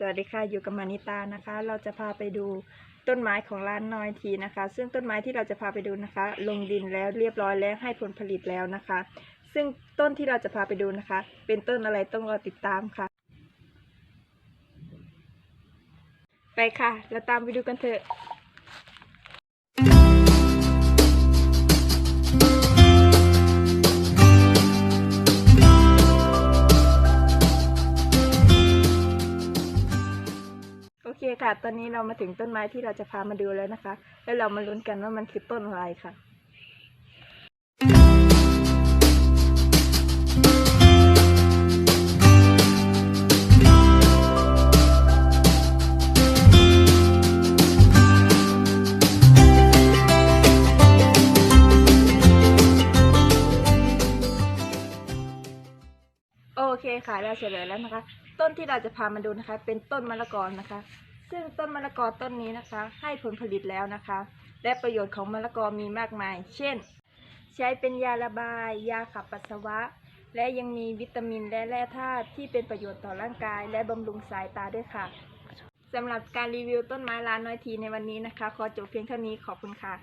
สวัสดีค่ะอยู่กับมานิตานะคะ เราจะพาไปดูต้นไม้ของร้านน้อยทีนะคะ ซึ่งต้นไม้ที่เราจะพาไปดูนะคะ ลงดินแล้วเรียบร้อยแล้วให้ผลผลิตแล้วนะคะ ซึ่งต้นที่เราจะพาไปดูนะคะ เป็นต้นอะไรต้องรอติดตามค่ะ ไปค่ะ เราตามไปดูกันเถอะ ค่ะ ตอนนี้เรามาถึงต้นไม้ที่เราจะพามาดูแล้วนะคะ แล้วเรามาลุ้นกันว่ามันคือต้นอะไรค่ะโอเคค่ะเราเฉลยแล้วนะคะ ต้นที่เราจะพามาดูนะคะ เป็นต้นมะละกอนะคะ ซึ่งต้นมะละกอต้นนี้นะคะ ให้ผลผลิตแล้วนะคะ และประโยชน์ของมะละกอมีมากมาย เช่น ใช้เป็นยาระบาย ยาขับปัสสาวะ และยังมีวิตามินและแร่ธาตุที่เป็นประโยชน์ต่อร่างกาย และบำรุงสายตาด้วยค่ะสำหรับการรีวิวต้นไม้ร้านน้อยทีในวันนี้นะคะ ขอจบเพียงเท่านี้ขอบคุณค่ะ